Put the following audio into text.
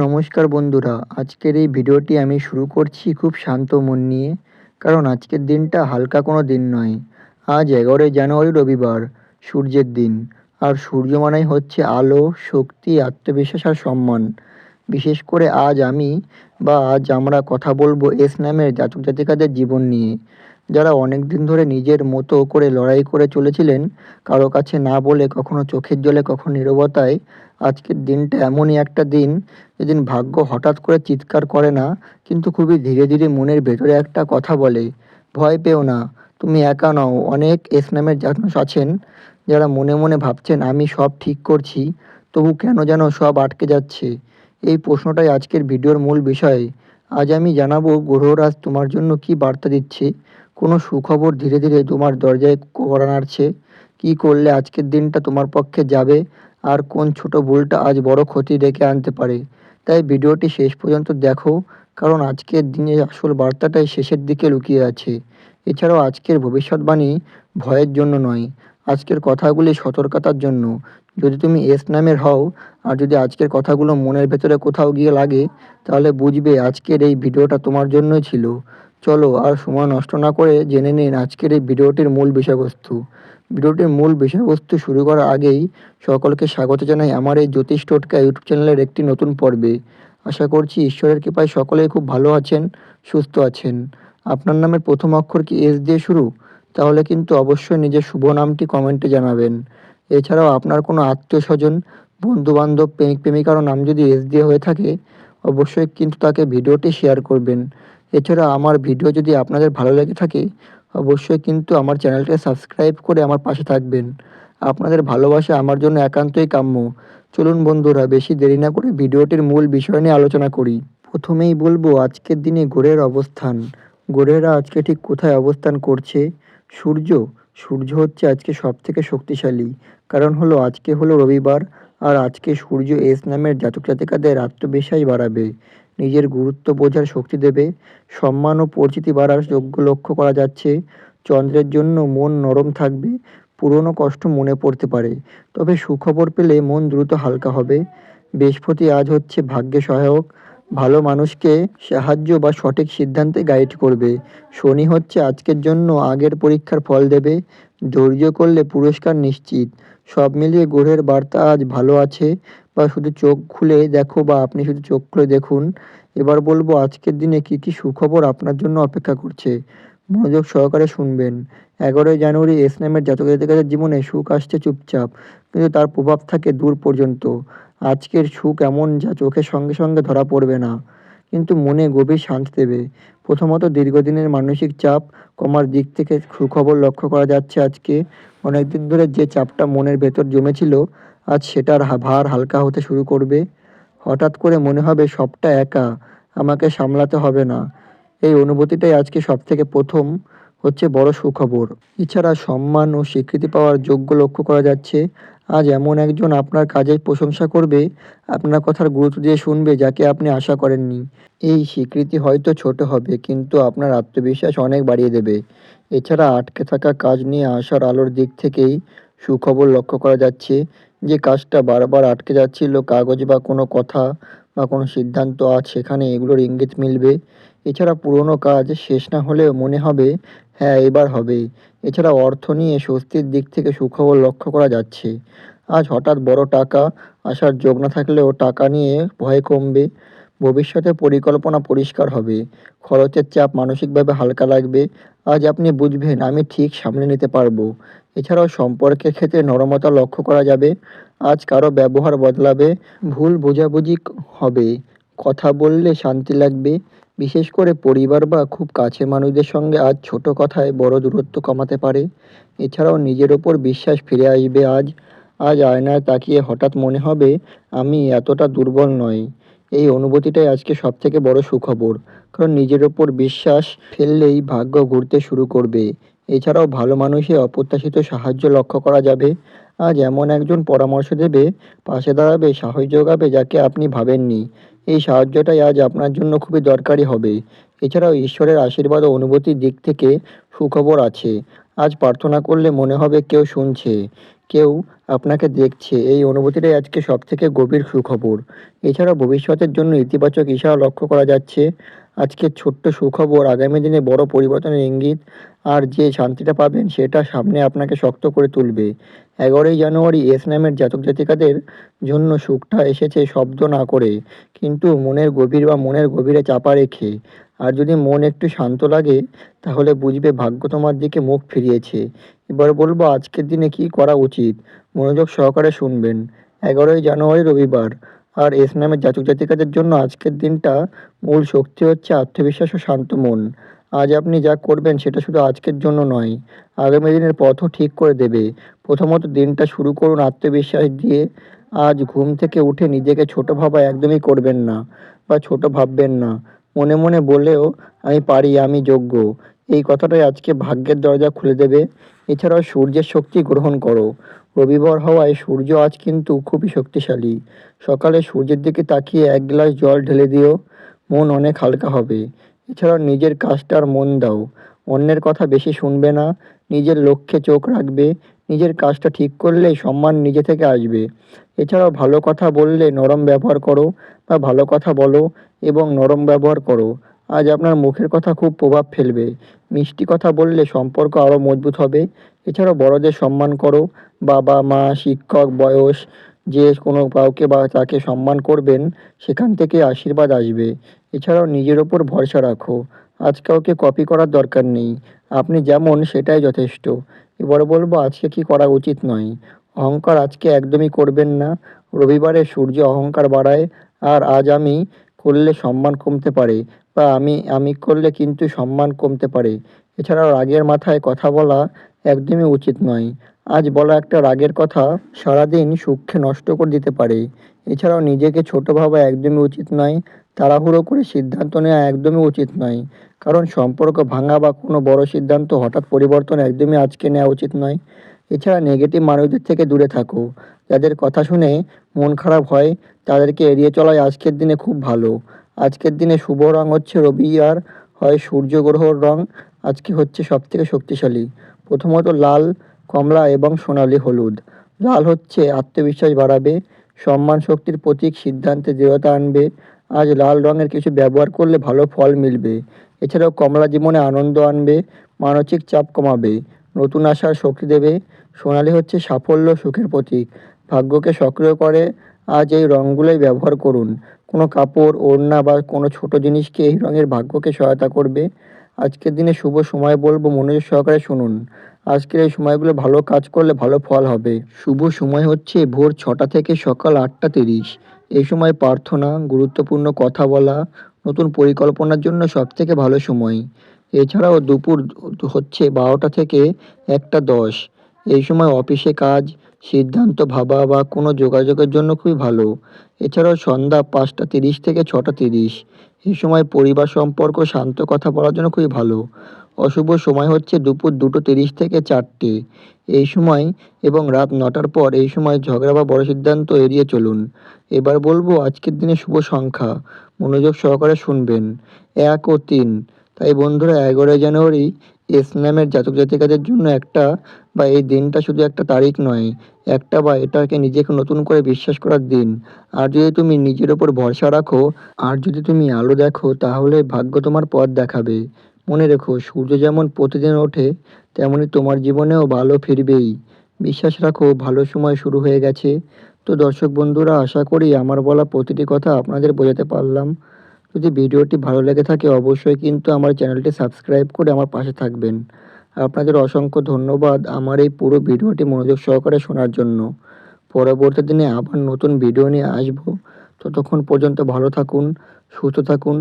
নমস্কার বন্ধুরা, আজকের এই ভিডিওটি আমি শুরু করছি খুব শান্ত মন নিয়ে, কারণ আজকের দিনটা হালকা কোনো দিন নয়। আজ এগারোই জানুয়ারি, রবিবার, সূর্যের দিন। আর সূর্য মানেই হচ্ছে আলো, শক্তি, আত্মবিশ্বাস আর সম্মান। বিশেষ করে আজ আমি বা আজ আমরা কথা বলব এস নামের জাতক জাতিকাদের জীবন নিয়ে। যারা অনেক দিন ধরে নিজের মতো করে লড়াই করে চলেছিলেন, কারও কাছে না বলে কখনো চোখের জলে, কখনো নীরবতায়, আজকের দিনটা এমনই একটা দিন যেদিন ভাগ্য হঠাৎ করে চিৎকার করে না, কিন্তু খুবই ধীরে ধীরে মনের ভেতরে একটা কথা বলে, ভয় পেও না, তুমি একা নও, অনেক এস নামের মানুষ আছেন, যারা মনে মনে ভাবছেন আমি সব ঠিক করছি, তবু কেন যেন সব আটকে যাচ্ছে? এই প্রশ্নটাই আজকের ভিডিওর মূল বিষয়। আজ আমি জানাব, গ্রহরাজ তোমার জন্য কি বার্তা দিচ্ছে? কোনো সুখবর ধীরে ধীরে তোমার দরজায় কড়া নাড়ছে কী করলে আজকের দিনটা তোমার পক্ষে যাবে? আর কোন ছোট ভুলটা আজ বড় ক্ষতি ডেকে আনতে পারে? তাই ভিডিওটি শেষ পর্যন্ত দেখো, কারণ আজকের দিনে আসল বার্তাটাই শেষের দিকে লুকিয়ে আছে। এছাড়াও আজকের ভবিষ্যৎবাণী ভয়ের জন্য নয়, আজকের কথাগুলি সতর্কতার জন্য। যদি তুমি এস নামের হও, আর যদি আজকের কথাগুলো মনের ভেতরে কোথাও গিয়ে লাগে, তাহলে বুঝবে আজকের এই ভিডিওটা তোমার জন্যই ছিল। চলো আর সময় নষ্ট না করে জেনে নিন আজকের এই ভিডিওটির মূল বিষয়বস্তু। ভিডিওটির মূল বিষয়বস্তু শুরু করার আগেই সকলকে স্বাগত জানাই আমার এই জ্যোতিষ টোটকা ইউটিউব চ্যানেলের একটি নতুন পর্বে। আশা করছি ঈশ্বরের কৃপায় সকলেই খুব ভালো আছেন, সুস্থ আছেন। আপনার নামের প্রথম অক্ষর কি এস দিয়ে শুরু? তাহলে কিন্তু অবশ্যই নিজের শুভ নামটি কমেন্টে জানাবেন। এছাড়াও আপনার কোনো আত্মীয় স্বজন বন্ধুবান্ধব, প্রেমিক প্রেমিকারও নাম যদি এস দিয়ে হয়ে থাকে, অবশ্যই কিন্তু তাকে ভিডিওটি শেয়ার করবেন। এছাড়া আমার ভিডিও যদি আপনাদের ভালো লেগে থাকে, অবশ্যই কিন্তু আমার চ্যানেলটা সাবস্ক্রাইব করে আমার পাশে থাকবেন। আপনাদের ভালোবাসা আমার জন্য একান্তই কাম্য। চলুন বন্ধুরা, বেশি দেরি না করে ভিডিওটির মূল বিষয় নিয়ে আলোচনা করি। প্রথমেই বলব, আজকের দিনে গোড়ের অবস্থান। গোড়েরা আজকে ঠিক কোথায় অবস্থান করছে? সূর্য? সূর্য হচ্ছে আজকে সব থেকে শক্তিশালী। কারণ হলো, আজকে হলো রবিবার, আর আজকে সূর্য এস নামের জাতক জাতিকাদের আত্মবিশ্বাস বাড়াবে। নিজের গুরুত্ব বোঝার শক্তি দেবে। সম্মান ও পরিচিতি বাড়ার যোগ্য লক্ষ্য করা যাচ্ছে। চন্দ্রের জন্য মন নরম থাকবে, পুরনো কষ্ট মনে পড়তে পারে। তবে সুখবর পেলে মন দ্রুত হালকা হবে। বৃহস্পতি আজ হচ্ছে ভাগ্যে সহায়ক। ভালো মানুষকে সাহায্য বা সঠিক সিদ্ধান্তে গাইড করবে। শনি হচ্ছে আজকের জন্য আগের পরীক্ষার ফল দেবে। ধৈর্য করলে পুরস্কার নিশ্চিত। সব মিলিয়ে গ্রহের বার্তা আজ ভালো আছে বা শুধু চোখ খুলে দেখো বা আপনি শুধু চোখ খুলে দেখুন। এবার বলব আজকের দিনে কি কি সুখবর আপনার জন্য অপেক্ষা করছে। মনোযোগ সহকারে শুনবেন। এগারোই জানুয়ারি এস নামের জাতক জাতিকাদের জীবনে সুখ আসছে চুপচাপ, কিন্তু তার প্রভাব থাকে দূর পর্যন্ত। আজকের সুখ এমন যা চোখের সঙ্গে সঙ্গে ধরা পড়বে না। কিন্তু মনে গভীর শান্তি দেবে। প্রথমত দীর্ঘদিনের মানসিক চাপ, কমার দিক থেকে সুখবর লক্ষ্য করা যাচ্ছে আজকে। অনেকদিন ধরে যে চাপটা মনের ভেতর জমেছিল, আজ সেটার ভার হালকা হতে শুরু করবে। হঠাৎ করে মনে হবে সবটা একা, আমাকে সামলাতে হবে না। এই অনুভূতিটাই আজকে সব থেকে প্রথম। হচ্ছে বড় সুখবর। এছাড়া সম্মান ও স্বীকৃতি পাওয়ার যোগ্য লক্ষ্য করা যাচ্ছে। আজ এমন একজন আপনার কাজের প্রশংসা করবে, আপনার কথার গুরুত্ব দিয়ে শুনবে যাকে আপনি আশা করেননি। এই স্বীকৃতি হয়তো ছোট হবে, কিন্তু আপনার আত্মবিশ্বাস অনেক বাড়িয়ে দেবে। এছাড়া আটকে থাকা কাজ নিয়ে আসার আলোর দিক থেকেই সুখবর লক্ষ্য করা যাচ্ছে যে কাজটা বারবার আটকে যাচ্ছিল, কাগজ বা কোনো কথা বা কোনো সিদ্ধান্ত, আজ সেখানে এগুলোর ইঙ্গিত মিলবে। এছাড়া পুরনো কাজ শেষ না হলেও মনে হবে হ্যাঁ এবার হবে এছাড়া অর্থ নিয়ে স্বস্তির দিক থেকে সুখবর লক্ষ্য করা যাচ্ছে। আজ হঠাৎ বড় টাকা আসার যোগ না থাকলেও টাকা নিয়ে ভয় কমবে। ভবিষ্যতে পরিকল্পনা পরিষ্কার হবে। খরচের চাপ মানসিকভাবে হালকা লাগবে। আজ আপনি বুঝবেন, আমি ঠিক সামলে নিতে পারব। এছাড়াও সম্পর্কের ক্ষেত্রে নরমতা লক্ষ্য করা যাবে। আজ কারও ব্যবহার বদলাবে। ভুল বোঝাবুঝি হবে। কথা বললে শান্তি লাগবে। বিশেষ করে পরিবার বা খুব কাছের মানুষদের সঙ্গে আজ ছোট কথায় বড় দূরত্ব কমাতে পারে। এছাড়াও নিজের ওপর বিশ্বাস ফিরে আসবে আজ। আজ আয়নায় তাকিয়ে হঠাৎ মনে হবে, আমি এতটা দুর্বল নই। এই অনুভূতিটাই আজকে সব থেকে বড় সুখবর। কারণ নিজের ওপর বিশ্বাস ফেললেই ভাগ্য ঘুরতে শুরু করবে। এছাড়াও ভালো মানুষে অপ্রত্যাশিত সাহায্য লক্ষ্য করা যাবে। আজ এমন একজন পরামর্শ দেবে, পাশে দাঁড়াবে, সাহস যোগাবে যাকে আপনি ভাবেননি। এই সাহায্যটাই আজ আপনার জন্য খুবই দরকারি হবে। এছাড়াও ঈশ্বরের আশীর্বাদ ও অনুভূতির দিক থেকে সুখবর আছে। আজ প্রার্থনা করলে মনে হবে কেউ শুনছে, কেউ আপনাকে দেখছে। এই অনুভূতিটাই আজকে সবথেকে গভীর সুখবর। এছাড়াও ভবিষ্যতের জন্য ইতিবাচক ইশারা লক্ষ্য করা যাচ্ছে। আজকের ছোট্ট সুখবর। আগামী দিনে বড় পরিবর্তনের ইঙ্গিত আর যে শান্তিটা পাবেন সেটা সামনে আপনাকে শক্ত করে তুলবে। এগারোই জানুয়ারি এস নামের জাতক জাতিকাদের জন্য সুখটা এসেছে শব্দ না করে, কিন্তু মনের গভীর বা মনের গভীরে চাপা রেখে। আর যদি মন একটু শান্ত লাগে, তাহলে বুঝবে ভাগ্য তোমার দিকে মুখ ফিরিয়েছে। এবার বলব আজকের দিনে কি করা উচিত? মনোযোগ সহকারে শুনবেন। এগারোই জানুয়ারি রবিবার আর এস নামের জাতক জাতিকাদের জন্য আজকের দিনটা মূল শক্তি হচ্ছে আত্মবিশ্বাস ও শান্ত মন। আজ আপনি যা করবেন সেটা শুধু আজকের জন্য নয়, আগামী দিনের পথও ঠিক করে দেবে। প্রথমত দিনটা শুরু করুন আত্মবিশ্বাস দিয়ে। আজ ঘুম থেকে উঠে নিজেকে ছোট ভাবা একদমই করবেন না বা ছোট ভাববেন না। মনে মনে বলেও আমি পারি, আমি যোগ্য। এই কথাটাই আজকে ভাগ্যের দরজা খুলে দেবে। এছাড়াও সূর্যের শক্তি গ্রহণ করো। রবিবার হওয়ায় সূর্য আজ কিন্তু খুবই শক্তিশালী। সকালে সূর্যের দিকে তাকিয়ে এক গ্লাস জল ঢেলে দিও, মন অনেক হালকা হবে। এছাড়াও নিজের কাজটার মন দাও। অন্যের কথা বেশি শুনবে না, নিজের লক্ষ্যে চোখ রাখবে, নিজের কাজটা ঠিক করলে সম্মান নিজে থেকে আসবে। এছাড়াও ভালো কথা বললে নরম ব্যবহার করো বা ভালো কথা বলো এবং নরম ব্যবহার করো। আজ আপনার মুখের কথা খুব প্রভাব ফেলবে। মিষ্টি কথা বললে সম্পর্ক আরও মজবুত হবে এছাড়াও বড়দের সম্মান করো। বাবা, মা, শিক্ষক, বয়স, যে কোনো কাউকে বা তাকে সম্মান করবেন, সেখান থেকে আশীর্বাদ আসবে। এছাড়াও নিজের ওপর ভরসা রাখো। আজ কাউকে কপি করার দরকার নেই। আপনি যেমন, সেটাই যথেষ্ট। এবার বলব, আজকে কি করা উচিত নয়। অহংকার আজকে একদমই করবেন না। রবিবারে সূর্য অহংকার বাড়ায়, আর আজ আমি করলে সম্মান কমতে পারে, বা আমি আমি করলে কিন্তু সম্মান কমতে পারে। এছাড়াও রাগের মাথায় কথা বলা একদমই উচিত নয়। আজ বলা একটা রাগের কথা, সারাদিন সুখকে নষ্ট করে দিতে পারে। এছাড়াও নিজেকে ছোট ভাবা একদমই উচিত নয়, তাড়াহুড়ো করে সিদ্ধান্ত নেওয়া একদমই উচিত নয়। কারণ সম্পর্ক ভাঙা বা কোনো বড় সিদ্ধান্ত হঠাৎ পরিবর্তন একদমই আজকে নেওয়া উচিত নয়। এছাড়া নেগেটিভ মানুষদের থেকে দূরে থাকো। যাদের কথা শুনে মন খারাপ হয়, তাদেরকে এড়িয়ে চলাই আজকের দিনে খুব ভালো। আজকের দিনে শুভ রং হচ্ছে রবি আর হয় সূর্য গ্রহর রং। আজকে হচ্ছে সবথেকে শক্তিশালী। প্রথমত লাল, কমলা এবং সোনালি হলুদ। লাল হচ্ছে আত্মবিশ্বাস বাড়াবে সম্মান শক্তির প্রতীক, সিদ্ধান্তে দৃঢ়তা আনবে। আজ লাল রঙের কিছু ব্যবহার করলে ভালো ফল মিলবে। এছাড়াও কমলা জীবনে আনন্দ আনবে, মানসিক চাপ কমাবে, নতুন আশার শক্তি দেবে। সোনালি হচ্ছে সাফল্য, সুখের প্রতীক। ভাগ্যকে সক্রিয় করে, আজ এই রঙগুলোই ব্যবহার করুন। কোনো কাপড়, ওড়না বা কোনো ছোট জিনিসকে এই রঙের ভাগ্যকে সহায়তা করবে। আজকের দিনে শুভ সময় বলব মনোযোগ সহকারে শুনুন। আজকের এই সময়গুলো ভালো কাজ করলে ভালো ফল হবে। শুভ সময় হচ্ছে ভোর ছটা থেকে সকাল আটটা তিরিশ। এই সময় প্রার্থনা, গুরুত্বপূর্ণ কথা বলা, নতুন পরিকল্পনার জন্য সবথেকে ভালো সময়। এছাড়াও দুপুর হচ্ছে বারোটা থেকে একটা দশ। এই সময় অফিসে কাজ সিদ্ধান্ত ভাবা বা কোনো যোগাযোগের জন্য খুবই ভালো। এছাড়াও সন্ধ্যা পাঁচটা তিরিশ থেকে ছটা তিরিশ। এই সময় পরিবার সম্পর্ক, শান্ত কথা বলার জন্য খুবই ভালো। অশুভ সময় হচ্ছে দুপুর দুটো তিরিশ থেকে চারটে। এই সময় এবং রাত নটার পর এই সময় ঝগড়া বা বড় সিদ্ধান্ত এড়িয়ে চলুন। এবার বলব আজকের দিনে শুভ সংখ্যা। মনোযোগ সহকারে শুনবেন। এক ও তিন। তাই বন্ধুরা, এগারোই জানুয়ারি এস নামের জাতক জাতিকাদের জন্য একটা বা এই দিনটা শুধু একটা তারিখ নয়, একটা বা এটাকে নিজেকে নতুন করে বিশ্বাস করার দিন। আর যদি তুমি নিজের ওপর ভরসা রাখো, আর যদি তুমি আলো দেখো, তাহলে ভাগ্য তোমার পথ দেখাবে। মনে রেখো, সূর্য যেমন প্রতিদিন ওঠে, তেমনি তোমার জীবনেও ভালো ফিরবেই। বিশ্বাস রাখো, ভালো সময় শুরু হয়ে গেছে। তো দর্শক বন্ধুরা, আশা করি আমার বলা প্রতিটি কথা আপনাদের বোঝাতে পারলাম। যদি ভিডিওটি ভালো লেগে থাকে, অবশ্যই কিন্তু আমার চ্যানেলটি সাবস্ক্রাইব করে আমার পাশে থাকবেন। আপনাদের অসংখ্য ধন্যবাদ আমার এই পুরো ভিডিওটি মনোযোগ সহকারে শোনার জন্য। পরবর্তী দিনে আবার নতুন ভিডিও নিয়ে আসব। ততক্ষণ পর্যন্ত ভালো থাকুন, সুস্থ থাকুন।